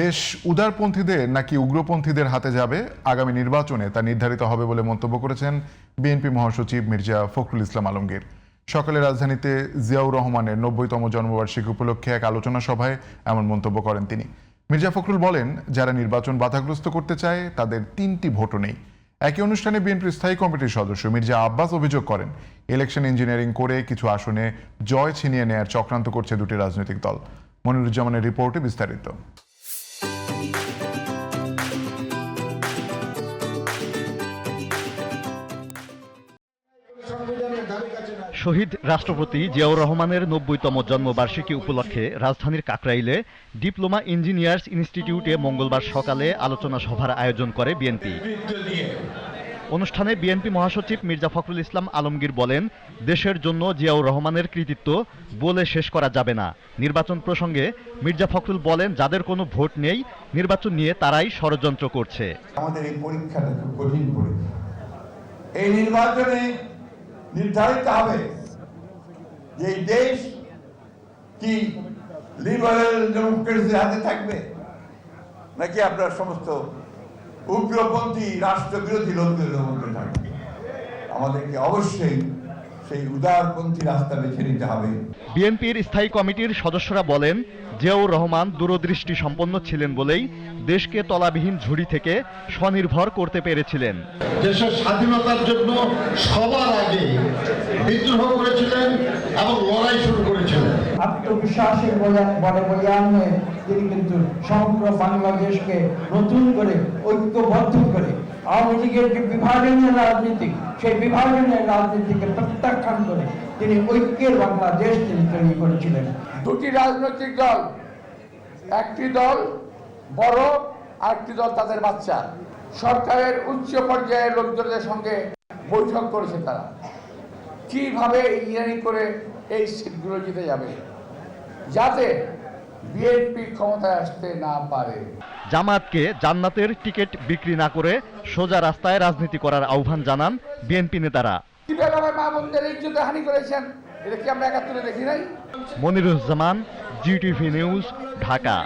দেশ উদারপন্থীদের নাকি উগ্রপন্থীদের হাতে যাবে আগামী নির্বাচনে তা নির্ধারিত হবে বলে মন্তব্য করেছেন বিএনপি মহাসচিব মির্জা ফখরুল ইসলাম আলমগীর। সকালে রাজধানীতে জিয়াউর রহমানের নব্বইতম জন্মবার্ষিকী উপলক্ষে এক আলোচনা সভায় এমন মন্তব্য করেন তিনি। মির্জা ফখরুল বলেন, যারা নির্বাচন বাধাগ্রস্ত করতে চায়, তাদের তিনটি ভোটও নেই। একই অনুষ্ঠানে বিএনপির স্থায়ী কমিটির সদস্য মির্জা আব্বাস অভিযোগ করেন, ইলেকশন ইঞ্জিনিয়ারিং করে কিছু আসনে জয় ছিনিয়ে নেয়ার চক্রান্ত করছে দুটি রাজনৈতিক দল। মনিরুজ্জামানের রিপোর্টে বিস্তারিত। শহীদ রাষ্ট্রপতি জিয়াউর রহমানের নব্বইতম জন্মবার্ষিকী উপলক্ষে রাজধানীর কাকরাইলে ডিপ্লোমা ইঞ্জিনিয়ার্স ইনস্টিটিউটে মঙ্গলবার সকালে আলোচনা সভার আয়োজন করে বিএনপি। অনুষ্ঠানে বিএনপি মহাসচিব মির্জা ফখরুল ইসলাম আলমগীর বলেন, দেশের জন্য জিয়াউর রহমানের কৃতিত্ব বলে শেষ করা যাবে না। নির্বাচন প্রসঙ্গে মির্জা ফখরুল বলেন, যাদের কোনো ভোট নেই, নির্বাচন নিয়ে তারাই ষড়যন্ত্র করছে। আমাদের এই পরীক্ষাটা কঠিন পরীক্ষা। এই নির্বাচনে নির্ধারিত হবে যে দেশ কি লিবারেল ডেমোক্রেসির হাতে থাকবে, নাকি আপনার সমস্ত উগ্রপন্থী রাষ্ট্রবিরোধী লোকদের থাকবে? আমাদেরকে অবশ্যই সেই উদারপন্থী রাস্তা বেছে নিতে হবে। বিএনপির স্থায়ী কমিটির সদস্যরা বলেন জিয়াউর রহমান দূরদৃষ্টি সম্পন্ন ছিলেন বলেই দেশকে তলাবিহীন ঝুড়ি থেকে স্বনির্ভর করতে পেরেছিলেন। দেশের স্বাধীনতার জন্য সবার আগে বিদ্রোহ করেছিলেন এবং লড়াই শুরু করেছিলেন। আত্মবিশ্বাসের বলে- বলে বলিয়ান তিনি কিন্তু সমগ্র বাংলাদেশকে নতুন করে ঐক্যবদ্ধ করে আওয়ামী লীগের যে বিভাজনের রাজনীতি, সেই বিভাজনের রাজনীতিকে প্রত্যাখ্যান করে তিনি ঐক্যের বাংলাদেশ তিনি তৈরি করেছিলেন। দুটি রাজনৈতিক দল, একটি দল বড়, আরেকটি দল তাদের বাচ্চা। সরকারের উচ্চ পর্যায়ের লোকজনদের সঙ্গে বৈঠক করেছে তারা। কীভাবে ইঞ্জিনিয়ারিং করে এই সিটগুলো জিতে যাবে? যাতে বিএনপি ক্ষমতায় আসতে না পারে। জামাতকে জান্নাতের টিকিট বিক্রি না করে সোজা রাস্তায় রাজনীতি করার আহ্বান জানান বিএনপি নেতারা। মনিরুজ্জামান মা বোনদের ইজ্জতে হানি করেছেন। এটা কি আমরা একাত্তরে দেখি নাই? Moniruzzaman GTV news Dhaka.